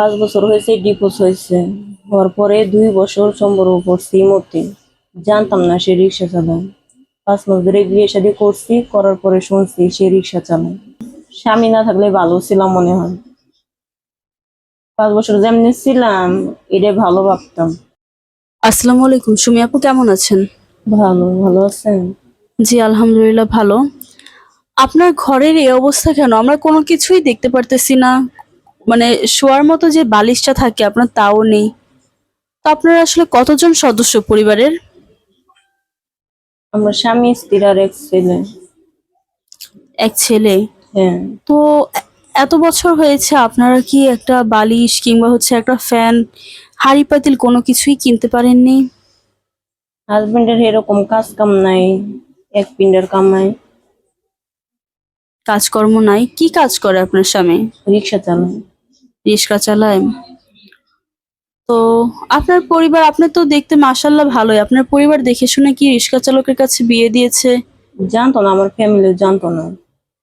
পাঁচ বছর হয়েছে ডিপোজ হয়েছে। হওয়ার পরে দুই বছর সম্পর্ক করছি মতে। জানতাম না সে রিক্সা চালায়। পাঁচ মাস ধরে বিয়ে শাদী করছি করার পরে শুনছি সে রিক্সা চালায়। স্বামী না থাকলে ভালো ছিলাম মনে হয়। পাঁচ বছর যেমনি ছিলাম এটা ভালো ভাবতাম। আসসালামু আলাইকুম সুমি আপু কেমন আছেন? ভালো ভালো আছেন? জি আলহামদুলিল্লাহ ভালো। আপনার ঘরের এই অবস্থা কেন? আমরা কোনো কিছুই দেখতে পারতেছি না। মানে শোয়ার মতো যে বালিশটা থাকে আপনার তাও নেই। তো আপনারা আসলে কতজন সদস্য পরিবারের? আমার স্বামী স্ত্রী আর এক ছেলে। এক ছেলে? হ্যাঁ। তো এত বছর হয়েছে আপনারা কি একটা বালিশ কিংবা হচ্ছে একটা ফ্যান হাড়ি পাতিল কোনো কিছুই কিনতে পারেননি? হাজবেন্ডের এরকম কাজ কাম নাই এক পিন্ডের কামাই। কাজকর্ম নাই। কি কাজ করে আপনার স্বামী? রিক্সা চালায়। রিক্সা চালায়। তো আপনার পরিবার আপনি তো দেখতে মাসাল্লাহ ভালোই। আপনার পরিবার দেখে শুনে কি রিক্সা চালকের কাছে বিয়ে দিয়েছে? জানতো না আমার ফ্যামিলি জানতো না।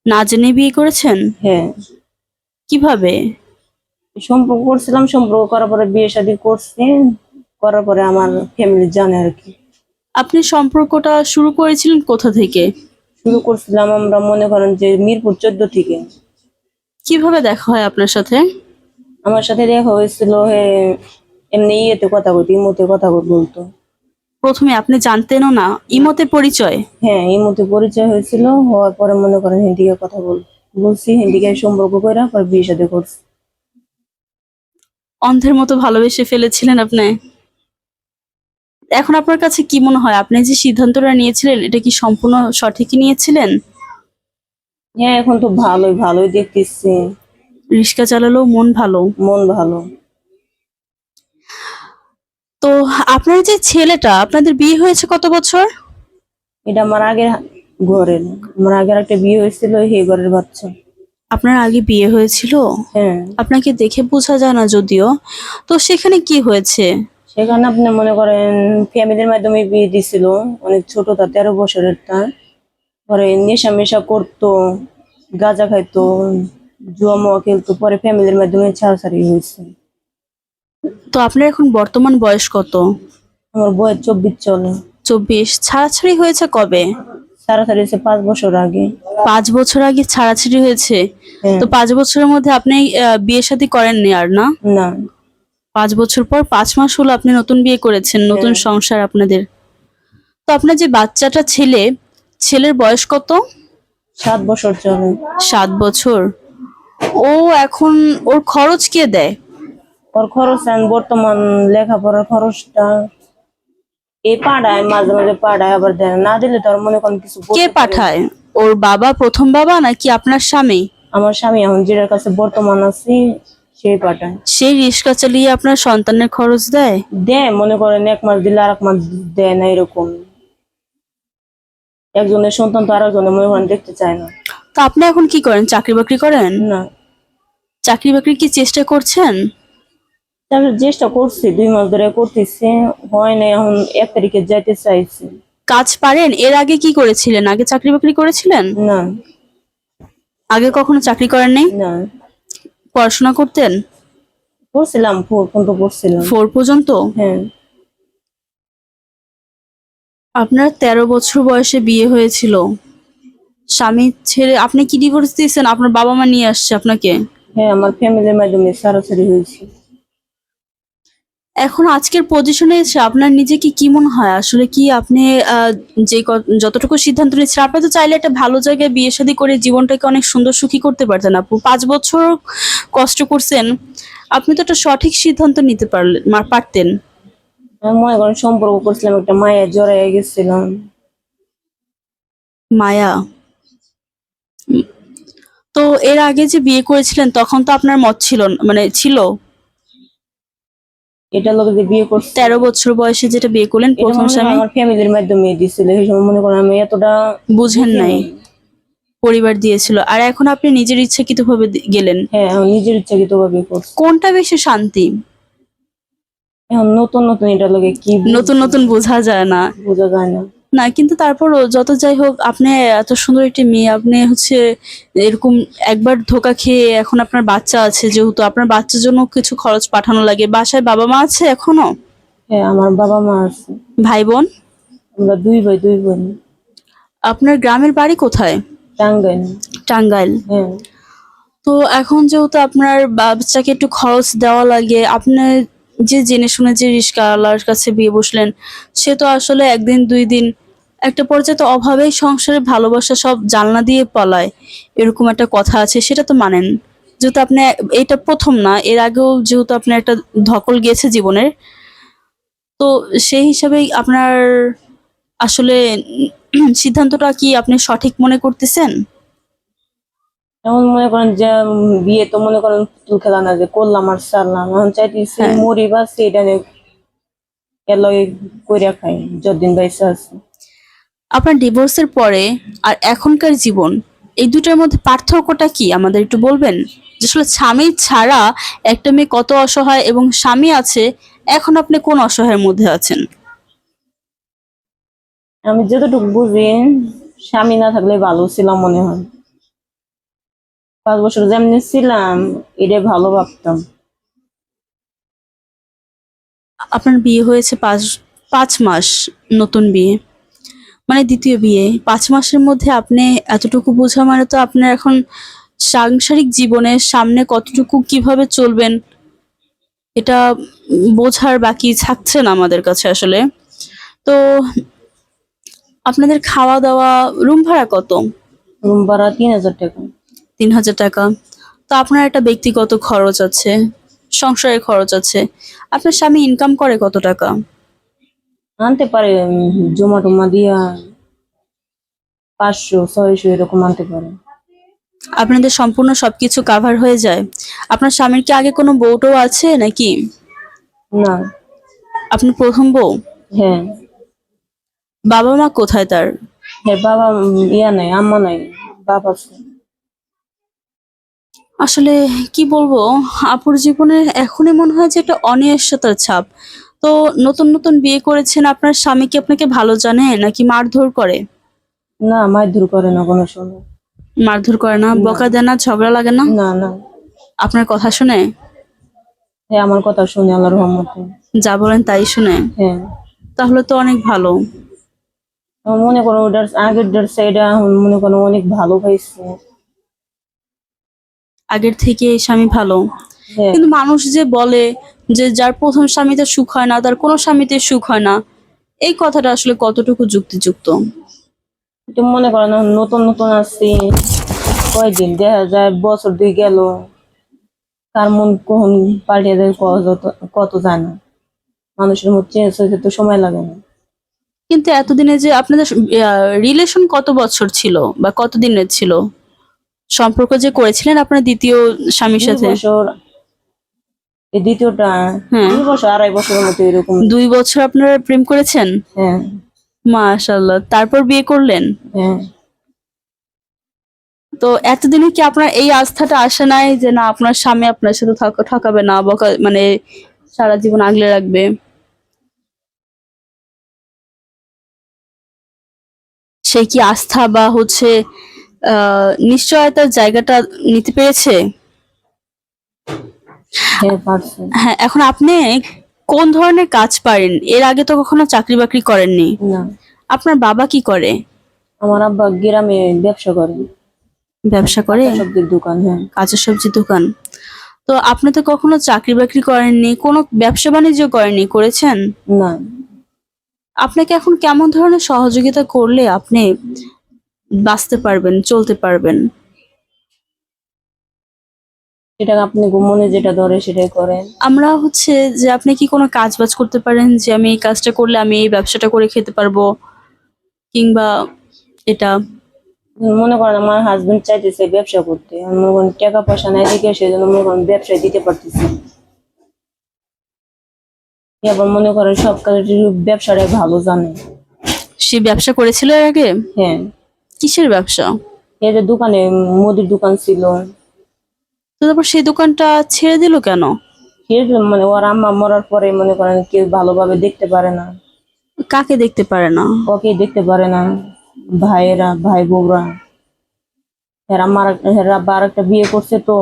না জেনে বিয়ে করেছেন? হ্যাঁ। কীভাবে? সম্পর্ক করছিলাম সম্পর্ক করার পরে বিয়ে শাদী করছি করার পরে আমার ফ্যামিলি জানে আর কি। আপনি সম্পর্কটা শুরু করেছিলেন কোথা থেকে? শুরু করছিলাম আমরা মনে করেন যে মিরপুর চোদ্দ থেকে। কীভাবে দেখা হয় আপনার সাথে? আমার সাথে দেখা হয়েছিল হে এমনি ইয়েতে কথা বলতো ইমোতে কথা বলতো। প্রথমে আপনি জানতেনও না ইমতে পরিচয়? হ্যাঁ ইমোতে পরিচয় হয়েছিল হওয়ার পরে মনে করেন হিন্দিকে কথা বল বলছি হিন্দিকে সম্পর্ক করে পরে বিয়ে সাথে করছি। অন্ধের মতো ভালোবেসে ফেলেছিলেন আপনি? এখন আপনার কাছে কি মনে হয়? আপনি যে সিদ্ধান্তটা নিয়েছিলেন এটা কি সম্পূর্ণ সঠিকই নিয়েছিলেন? হ্যাঁ এখন তো ভালোই ভালোই দেখতেছি। রিক্সা চালালেও মন ভালো। মন ভালো। তো আপনার যে ছেলেটা আপনাদের বিয়ে হয়েছে কত বছর? এটা আমার আগের ঘরের আমার আগের একটা বিয়ে হয়েছিল হে ঘরের বাচ্চা। আপনার আগে বিয়ে হয়েছিল? হ্যাঁ। আপনাকে দেখে বোঝা যায় না যদিও। তো সেখানে কি হয়েছে? সেখানে আপনি মনে করেন ফ্যামিলির মাধ্যমে বিয়ে দিছিল অনেক ছোট তা তেরো বছরের তার। পরে নেশা মেশা করতো গাঁজা খাইতো জুয়া মুয়া খেলতো পরে ফ্যামিলির মাধ্যমে ছাড়াছাড়ি হয়েছে। তো আপনার এখন বর্তমান বয়স কত? আমার বয়স চব্বিশ চলে। চব্বিশ। ছাড়াছাড়ি হয়েছে কবে? ছাড়াছাড়ি হয়েছে পাঁচ বছর আগে। পাঁচ বছর আগে ছাড়াছাড়ি হয়েছে? হ্যাঁ। তো পাঁচ বছরের মধ্যে আপনি বিয়ে শাদী করেননি আর না? না। পাঁচ বছর পর পাঁচ মাস হলো আপনি নতুন বিয়ে করেছেন নতুন হ্যাঁ। সংসার আপনাদের। তো আপনার যে বাচ্চাটা ছেলে ছেলের বয়স কত? সাত বছর চলে। সাত বছর। ও এখন ওর খরচ কে দেয়? ওর খরচ বর্তমান লেখাপড়ার খরচটা এই পাড়ায় মাঝে মাঝে পাড়ায় আবার দেয়। না। দিলে তো মনে করেন কিছু কে। পাঠায়? ওর বাবা প্রথম বাবা নাকি আপনার স্বামী? আমার স্বামী এখন যেটার কাছে বর্তমান আছি সেই পাঠায়। সেই রিক্সা চালিয়ে আপনার সন্তানের খরচ দেয়? দেয় মনে করেন এক মাস দিলে আর এক মাস দেয় না এরকম। একজনের সন্তান তো আরেকজনের মনে করেন দেখতে চায় না। তো আপনি এখন কি করেন? চাকরি বাকরি করেন? না। চাকরি বাকরি কি চেষ্টা করছেন? চেষ্টা করছি দুই মাস ধরে করতেছি হয় না এখন এক তারিখে যাইতে চাইছি। কাজ পারেন? এর আগে কি করেছিলেন? আগে চাকরি বাকরি করেছিলেন? না। আগে কখনো চাকরি করেননি না। পড়াশোনা করতেন? করছিলাম ফোর পর্যন্ত করছিলাম। ফোর পর্যন্ত? হ্যাঁ। আপনার তেরো বছর বয়সে বিয়ে হয়েছিল। স্বামী ছেড়ে আপনি কি ডিভোর্স দিয়েছেন? আপনার বাবা মা নিয়ে আসছে আপনাকে? হ্যাঁ আমার ফ্যামিলির মাধ্যমে সারাসারি হয়েছে। এখন আজকের পজিশনে এসে আপনার নিজেকে কি মনে হয়? আসলে কি আপনি যে যতটুকু সিদ্ধান্ত নিয়েছেন আপনি তো চাইলে একটা ভালো জায়গায় বিয়ে শাদি করে জীবনটাকে অনেক সুন্দর সুখী করতে পারতেন আপু। পাঁচ বছর কষ্ট করছেন আপনি তো একটা সঠিক সিদ্ধান্ত নিতে পারলেন মা- পারতেন। আমি মনে করেন সম্পর্ক করছিলাম একটা মায়ের জড়াই গেছিলাম। মায়া? তো এর আগে যে বিয়ে করেছিলেন তখন তো আপনার মত ছিল মানে ছিল। এটা লোক যে বিয়ে করছে। তেরো বছর বয়সে যেটা বিয়ে করলেন প্রথম স্বামী? আমার ফ্যামিলির মাধ্যমে দিছিল সেই সময় মনে করেন আমি এতটা বুঝেন নাই। পরিবার দিয়েছিল। আর এখন আপনি নিজের ইচ্ছাকৃত ভাবে গেলেন? হ্যাঁ আমি নিজের ইচ্ছাকৃত ভাবে করছি। কোনটা বেশি শান্তি? এখন নতুন নতুন এটা লোকে কি নতুন নতুন বোঝা যায় না। বোঝা যায় না। না কিন্তু তারপরও যত যাই হোক আপনি এত সুন্দর একটি মেয়ে আপনি হচ্ছে এরকম একবার ধোকা খেয়ে এখন আপনার বাচ্চা আছে যেহেতু আপনার বাচ্চার জন্য কিছু খরচ পাঠানো লাগে। বাসায় বাবা মা আছে এখনও? হ্যাঁ আমার বাবা মা আছে। ভাই বোন? আমরা দুই ভাই দুই বোন। আপনার গ্রামের বাড়ি কোথায়? টাঙ্গাইল। টাঙ্গাইল। হ্যাঁ। তো এখন যেহেতু আপনার বাচ্চাকে একটু খরচ দেওয়া লাগে আপনার যে জেনে শুনে যে রিস্কা রিস্কাওয়ালার কাছে বিয়ে বসলেন, সে তো আসলে একদিন, দুই দিন, একটা পর্যায়ে তো অভাবেই সংসারে ভালোবাসা সব জানলা দিয়ে পলায়। এরকম একটা কথা আছে, সেটা তো মানেন। যেহেতু আপনি এটা প্রথম না, এর আগেও যেহেতু আপনার একটা ধকল গিয়েছে জীবনের তো সেই হিসাবেই আপনার আসলে সিদ্ধান্তটা কি আপনি সঠিক মনে করতেছেন? এমন মনে করেন যে বিয়ে তো মনে করেন পুতুল খেলা না যে করলাম আর সারলাম এখন চাইতেছি হ্যাঁ। মরি বা সেটা নিয়ে কইরা খাই যতদিন বাইসে আছে। আপনার ডিভোর্সের পরে আর এখনকার জীবন এই দুটার মধ্যে পার্থক্যটা কি? আমাদের একটু বলবেন? যে আসলে স্বামী ছাড়া একটা মেয়ে কত অসহায় এবং স্বামী আছে এখন আপনি কোন অসহায়ের মধ্যে আছেন? আমি যতটুকু বুঝি স্বামী না থাকলে ভালো ছিলাম মনে হয়। পাঁচ বছর যেমনি ছিলাম এটা ভালো ভাবতাম। আপনার বিয়ে হয়েছে পাঁচ পাঁচ মাস নতুন বিয়ে। মানে দ্বিতীয় বিয়ে। পাঁচ মাসের মধ্যে আপনি এতটুকু বোঝা মানে তো আপনার এখন সাংসারিক জীবনের সামনে কতটুকু কীভাবে চলবেন এটা বোঝার বাকি থাকছে না আমাদের কাছে আসলে। তো আপনাদের খাওয়া দাওয়া রুম ভাড়া কত? রুম ভাড়া তিন হাজার টাকা। তিন হাজার টাকা। তো আপনার একটা ব্যক্তিগত খরচ আছে সংসারের খরচ আছে। আপনার স্বামী ইনকাম করে কত টাকা? আনতে পারে জমা টমা দিয়া পাঁচশো ছয়শো এরকম আনতে পারে। আপনাদের সম্পূর্ণ সবকিছু কাভার হয়ে যায়। আপনার স্বামীর কি আগে কোনো বউটাও আছে নাকি? না। আপনার প্রথম বউ? হ্যাঁ। বাবা মা কোথায় তার? হ্যাঁ বাবা ইয়া নাই আম্মা নাই বাবা আছে। আসলে কি বলব? আপুর জীবনে এখনই মনে হয় যে একটা অনিশ্চয়তার ছাপ। তো নতুন নতুন বিয়ে করেছেন আপনার স্বামী কি আপনাকে ভালো জানে নাকি মারধর করে? না মারধর করে না কোনো সময়। মারধর করে না? বকা দেয় না? ঝগড়া লাগে না? না না। আপনার কথা শুনে? হ্যাঁ আমার কথা শুনে আল্লাহর রহমতে। যা বলেন তাই শুনে? হ্যাঁ। তাহলে তো অনেক ভালো। মনে করো ওটার আগের ডেট সাইডে মনে করো অনেক ভালো পাইছে আগের থেকে স্বামী ভালো। হ্যাঁ। কিন্তু মানুষ যে বলে যে যার প্রথম স্বামীতে সুখ হয় না তার কোনো স্বামীতে সুখ হয় না এই কথাটা আসলে কতটুকু যুক্তিযুক্ত? মনে করো না নতুন নতুন আসছি কয়েকদিন দেখা যায় বছর দুই গেল কার মন কখন পাল্টে যায় কত কত যায় না মানুষের মধ্যে চেঞ্জ হইতে তো সময় লাগে না। কিন্তু এতদিনে যে আপনাদের রিলেশন কত বছর ছিল বা কত দিনের ছিল? সম্পর্ক যে করেছিলেন আপনার দ্বিতীয় স্বামীর সাথে? বছর। এই দ্বিতীয়টা হ্যাঁ। দুই বছর আড়াই বছরের মতো এরকম। দুই বছর আপনারা প্রেম করেছেন? হ্যাঁ। মাশাল্লাহ তারপর বিয়ে করলেন? হ্যাঁ। তো এতদিনে কি আপনার এই আস্থাটা আসে নাই যে না আপনার স্বামী আপনার সাথে ঠকাবে না বকা মানে সারা জীবন আগলে রাখবে? সে কি আস্থা বা হচ্ছে নিশ্চয়তার জায়গাটা নিতে পেরেছে? হ্যাঁ হ্যাঁ এখন আপনি কোন ধরনের কাজ পারেন? এর আগে তো কখনো চাকরি বাকরি করেননি। আপনার বাবা কি করে? আমার আব্বা গ্রামে ব্যবসা করে। ব্যবসা করে? সবজির দোকান হ্যাঁ। কাঁচা সবজির দোকান। তো আপনি তো কখনো চাকরি বাকরি করেননি কোনো ব্যবসা বাণিজ্য করেননি করেছেন? না। আপনাকে এখন কেমন ধরনের সহযোগিতা করলে আপনি বাঁচতে পারবেন চলতে পারবেন। সেটা আপনি মনে যেটা ধরে সেটাই করেন। আমরা হচ্ছে যে আপনি কি কোনো কাজ বাজ করতে পারেন যে আমি এই কাজটা করলে আমি এই ব্যবসাটা করে খেতে পারব কিংবা এটা? মনে করেন আমার হাজবেন্ড চাইতেছে ব্যবসা করতে মনে করেন টাকা পয়সা নাই দেখে সেজন্য মনে করেন ব্যবসায় দিতে পারতেছি। না। এবার মনে করেন সব কাজের ব্যবসাটাই ভালো জানে। সে ব্যবসা করেছিল এর আগে? হ্যাঁ। কিসের ব্যবসা? এই যে দোকানে মুদির দোকান ছিল। তো তারপর সেই দোকানটা ছেড়ে দিল কেন? সে মানে ওর আম্মা মরার পরে মনে করেন কেউ ভালোভাবে দেখতে পারে না। কাকে দেখতে পারে না? ওকে দেখতে পারে না। ভাইয়েরা ভাই বউরা। এরা মার আবার একটা বিয়ে করছে তো।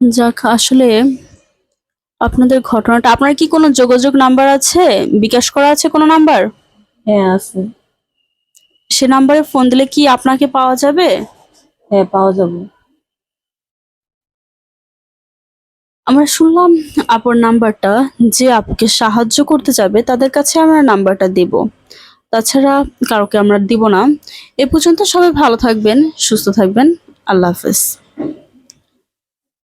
যাক আসলে আপনাদের ঘটনাটা আপনার কি কোনো যোগাযোগ নাম্বার আছে? বিকাশ করা আছে কোনো নাম্বার? হ্যাঁ আছে। সে নাম্বারে ফোন দিলে কি আপনাকে পাওয়া যাবে? হ্যাঁ পাওয়া যাবে। আমরা শুনলাম আপুর নাম্বারটা যে আপুকে সাহায্য করতে যাবে তাদের কাছে আমরা নাম্বারটা দেব। তাছাড়া কাউকে আমরা দিব না। এ পর্যন্ত সবাই ভালো থাকবেন সুস্থ থাকবেন। আল্লাহ হাফেজ।